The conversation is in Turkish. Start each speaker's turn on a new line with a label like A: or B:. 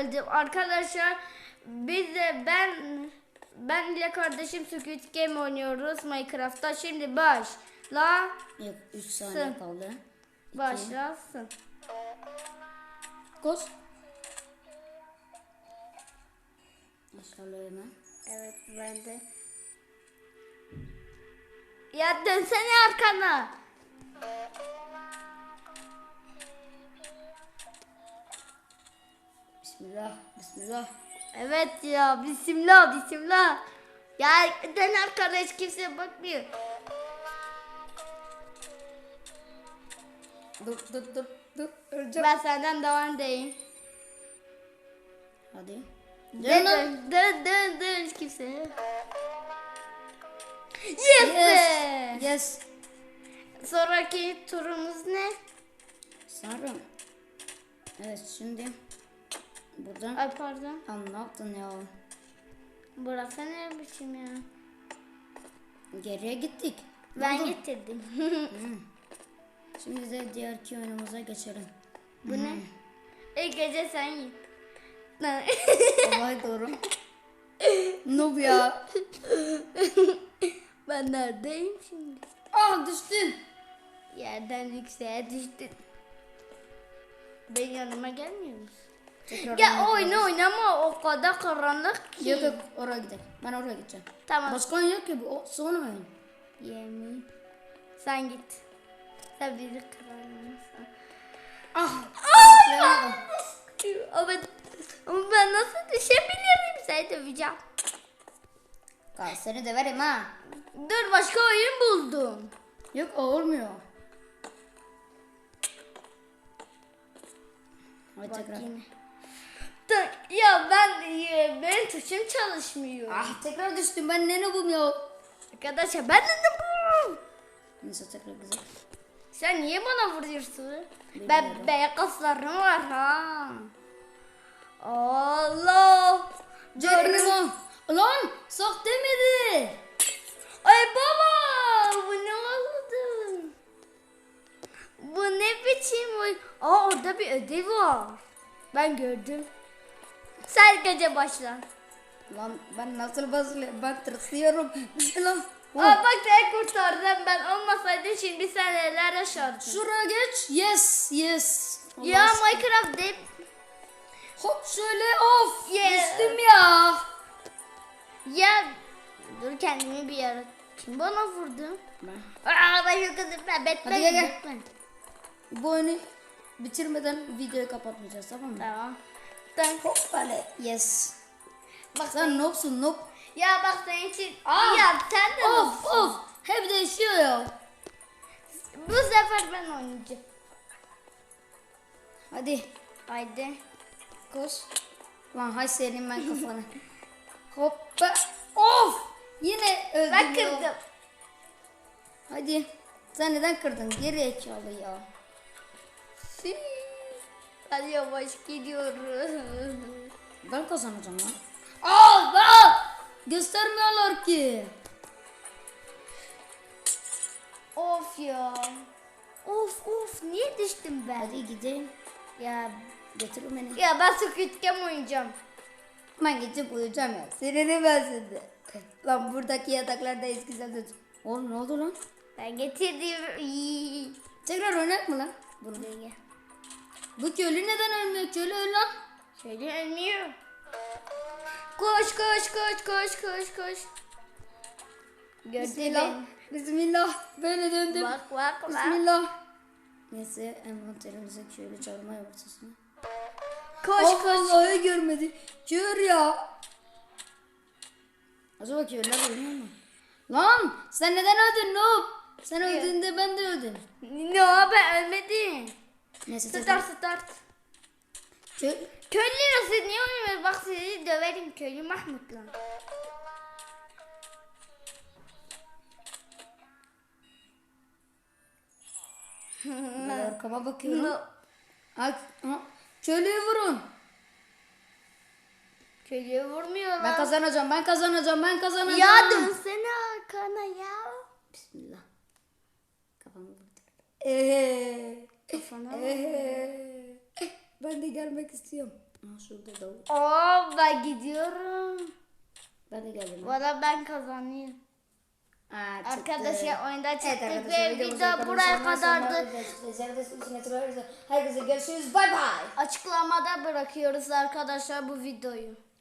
A: öldüm. Arkadaşlar biz de ben ben ile kardeşim Squid Game oynuyoruz Minecraft'ta. Şimdi başla.
B: Yok 3 saniye kaldı.
A: Başlasın.
B: Koş. Aşağıya hemen.
A: Evet ben de. Ya dönsene arkana.
B: Bismillah. Bismillah.
A: Evet ya bismillah bismillah. Ya dön arkana hiç kimse bakmıyor.
B: Dur dur dur dur. Öleceğim.
A: Ben senden daha öndeyim.
B: Hadi.
A: Dön dön dön dön, dön hiç kimse. Yes.
B: Yes. Yes.
A: Sonraki turumuz ne?
B: Sanırım. Evet şimdi. Buradan.
A: Ay pardon.
B: Lan ne yaptın ya?
A: Burası ne biçim ya?
B: Geriye gittik.
A: Ben
B: Buldum.
A: getirdim.
B: Şimdi de diğerki oyunumuza geçelim.
A: Bu ne? İlk gece sen git.
B: Olay doğru. Noob ya.
A: ben neredeyim şimdi?
B: Ah düştün.
A: Yerden yükseğe düştün. Benim yanıma gelmiyor musun?
B: Tekrar
A: Ya
B: oynayalım.
A: oyunu oynama o kadar karanlık ki.
B: Yok yok oraya gidelim. Ben oraya gideceğim.
A: Tamam.
B: Başka oyun yok ki bu. O, son oyun.
A: Yemin. Sen git. Sen bizi kıramazsın.
B: Ah.
A: Ama, ama ben nasıl düşebilirim? Seni döveceğim.
B: Kal seni de vereyim ha.
A: Dur başka oyun buldum.
B: Yok o olmuyor. Hadi
A: Bak
B: tekrar.
A: yine. Ya ben benim tuşum çalışmıyor.
B: Ah tekrar düştüm ben ne noobum ya.
A: Arkadaşlar ben de bu.
B: Neyse tekrar güzel.
A: Sen niye bana vuruyorsun?
B: Bilmiyorum.
A: Ben beyaz kaslarım var ha. Allah.
B: Canım Ulan sok demedi.
A: Ay baba bu ne oldu? Bu ne biçim? Aa orada bir ödev var. Ben gördüm. Sen gece başla.
B: Lan ben nasıl basıyorum ben tırsıyorum. Bismillah. Oh.
A: Aa bak seni kurtardım ben olmasaydı şimdi sen neler yaşardın.
B: Şuraya geç. Yes yes.
A: ya
B: Allah
A: Minecraft de
B: Hop şöyle of.
A: Yeah.
B: Düştüm ya.
A: ya dur kendimi bir yere kim bana vurdu?
B: Ben-
A: Aa ben yok kızım ben Batman.
B: Hadi gel, gel.
A: Batman.
B: Bu oyunu bitirmeden videoyu kapatmayacağız tamam mı?
A: Tamam.
B: Hop böyle. Yes.
A: Bak
B: Sen noobsun noob.
A: Ya bak senin için.
B: Aa!
A: Ya sen de
B: Of of. Hep değişiyor ya.
A: Bu sefer ben oynayacağım.
B: Hadi.
A: Haydi.
B: Koş. Lan hay senin ben kafanı. Hoppa. Of. Yine öldüm
A: Ben
B: ya.
A: kırdım.
B: Hadi. Sen neden kırdın? Geri ekalı ya.
A: Sii. Hadi yavaş gidiyoruz.
B: Ben kazanacağım lan. Al al. Göstermiyorlar ki.
A: of ya. Of of niye düştüm ben?
B: Hadi gidelim.
A: Ya
B: Getir beni.
A: ya ben Squid Game oynayacağım.
B: Ben gidip uyuyacağım ya. Sinirim ben şimdi. Lan buradaki yataklarda eski zaten. Oğlum ne oldu lan?
A: Ben getirdim.
B: Tekrar oynak mı lan? Bunu.
A: Buraya.
B: Bu köylü neden ölmüyor? Köylü öl lan.
A: Şöyle ölmüyor. Koş koş koş koş koş koş. Gördü
B: Bismillah.
A: beni.
B: Bismillah. Böyle döndüm.
A: Bak bak bak.
B: Bismillah. Neyse envanterimize köylü çağırmaya başlasın.
A: Koş
B: Oh,
A: koş.
B: Vallahi görmedi. Kör ya. Acaba köylüler ölüyor mu? Lan sen neden öldün noob? Sen öldüğünde ben de öldüm.
A: No ben ölmedim.
B: Neyse
A: Start
B: tekrar.
A: start.
B: Kö
A: Köylü nasıl niye oynamıyor? Bak sizi döverim köylü Mahmut'la.
B: ben arkama bakıyorum.
A: No.
B: Ha, köylüyü vurun.
A: Köylüye
B: Ben
A: vurmuyorlar.
B: kazanacağım, ben kazanacağım, ben kazanacağım.
A: Ya dönsene arkana ya.
B: Bismillah. Kafamı vurdu. Eee.
A: Kafana.
B: Eee. Ben de gelmek istiyorum. Ha şurada da.
A: Oo ben gidiyorum.
B: Ben de geldim.
A: Valla ben kazanıyorum.
B: Aa.
A: Arkadaşlar oyunda çıktık
B: Evet arkadaşlar
A: ve video buraya kadardı.
B: Herkese görüşürüz. Bay bay.
A: Açıklamada bırakıyoruz arkadaşlar bu videoyu.